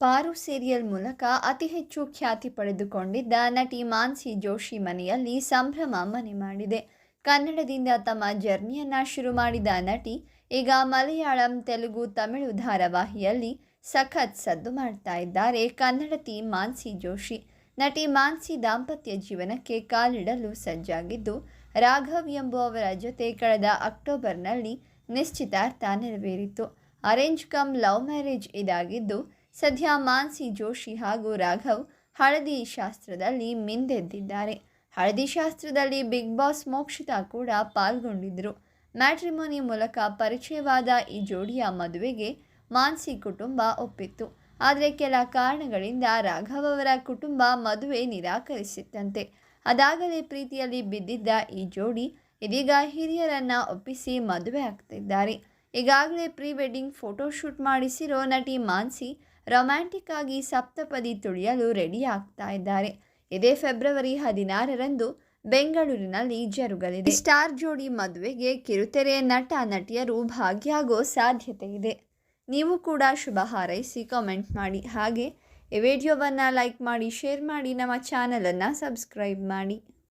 ಪಾರು ಸೀರಿಯಲ್ ಮೂಲಕ ಅತಿ ಹೆಚ್ಚು ಖ್ಯಾತಿ ಪಡೆದುಕೊಂಡಿದ್ದ ನಟಿ ಮಾನ್ಸಿ ಜೋಶಿ ಮನೆಯಲ್ಲಿ ಸಂಭ್ರಮ ಮನೆ ಮಾಡಿದೆ. ಕನ್ನಡದಿಂದ ತಮ್ಮ ಜರ್ನಿಯನ್ನ ಶುರು ಮಾಡಿದ ನಟಿ, ಈಗ ಮಲಯಾಳಂ, ತೆಲುಗು, ತಮಿಳು ಧಾರಾವಾಹಿಯಲ್ಲಿ ಸಖತ್ ಸದ್ದು ಮಾಡ್ತಾ ಇದ್ದಾರೆ ಕನ್ನಡತಿ ಮಾನ್ಸಿ ಜೋಶಿ. ನಟಿ ಮಾನ್ಸಿ ದಾಂಪತ್ಯ ಜೀವನಕ್ಕೆ ಕಾಲಿಡಲು ಸಜ್ಜಾಗಿದ್ದು, ರಾಘವ್ ಎಂಬುವವರ ಜೊತೆ ಕಳೆದ ಅಕ್ಟೋಬರ್ನಲ್ಲಿ ನಿಶ್ಚಿತಾರ್ಥ ನೆರವೇರಿತು. ಅರೇಂಜ್ ಕಮ್ ಲವ್ ಮ್ಯಾರೇಜ್ ಇದಾಗಿದ್ದು ಸದ್ಯ ಮಾನ್ಸಿ ಜೋಶಿ ಹಾಗೂ ರಾಘವ್ ಹಳದಿ ಶಾಸ್ತ್ರದಲ್ಲಿ ಮಿಂದೆದ್ದಿದ್ದಾರೆ. ಹಳದಿ ಶಾಸ್ತ್ರದಲ್ಲಿ ಬಿಗ್ ಬಾಸ್ ಮೋಕ್ಷಿತಾ ಕೂಡ ಪಾಲ್ಗೊಂಡಿದ್ದರು. ಮ್ಯಾಟ್ರಿಮೋನಿ ಮೂಲಕ ಪರಿಚಯವಾದ ಈ ಜೋಡಿಯ ಮದುವೆಗೆ ಮಾನ್ಸಿ ಕುಟುಂಬ ಒಪ್ಪಿತ್ತು. ಆದರೆ ಕೆಲ ಕಾರಣಗಳಿಂದ ರಾಘವ್ ಅವರ ಕುಟುಂಬ ಮದುವೆ ನಿರಾಕರಿಸಿತ್ತಂತೆ. ಅದಾಗಲೇ ಪ್ರೀತಿಯಲ್ಲಿ ಬಿದ್ದಿದ್ದ ಈ ಜೋಡಿ ಇದೀಗ ಹಿರಿಯರನ್ನ ಒಪ್ಪಿಸಿ ಮದುವೆ ಆಗ್ತಿದ್ದಾರೆ. ಈಗಾಗಲೇ ಪ್ರೀ ವೆಡ್ಡಿಂಗ್ ಫೋಟೋಶೂಟ್ ಮಾಡಿಸಿರೋ ನಟಿ ಮಾನ್ಸಿ ರೊಮ್ಯಾಂಟಿಕ್ ಆಗಿ ಸಪ್ತಪದಿ ತುಳಿಯಲು ರೆಡಿ ಆಗ್ತಾ ಇದ್ದಾರೆ. ಇದೇ ಫೆಬ್ರವರಿ ಹದಿನಾರರಂದು ಬೆಂಗಳೂರಿನಲ್ಲಿ ಜರುಗಲಿದೆ. ಸ್ಟಾರ್ ಜೋಡಿ ಮದುವೆಗೆ ಕಿರುತೆರೆ ನಟ, ನಟಿಯರು ಭಾಗಿಯಾಗೋ ಸಾಧ್ಯತೆ ಇದೆ. ನೀವು ಕೂಡ ಶುಭ ಹಾರೈಸಿ ಕಾಮೆಂಟ್ ಮಾಡಿ. ಹಾಗೆ ಈ ವಿಡಿಯೋವನ್ನು ಲೈಕ್ ಮಾಡಿ ಶೇರ್ ಮಾಡಿ, ನಮ್ಮ ಚಾನಲನ್ನು ಸಬ್ಸ್ಕ್ರೈಬ್ ಮಾಡಿ.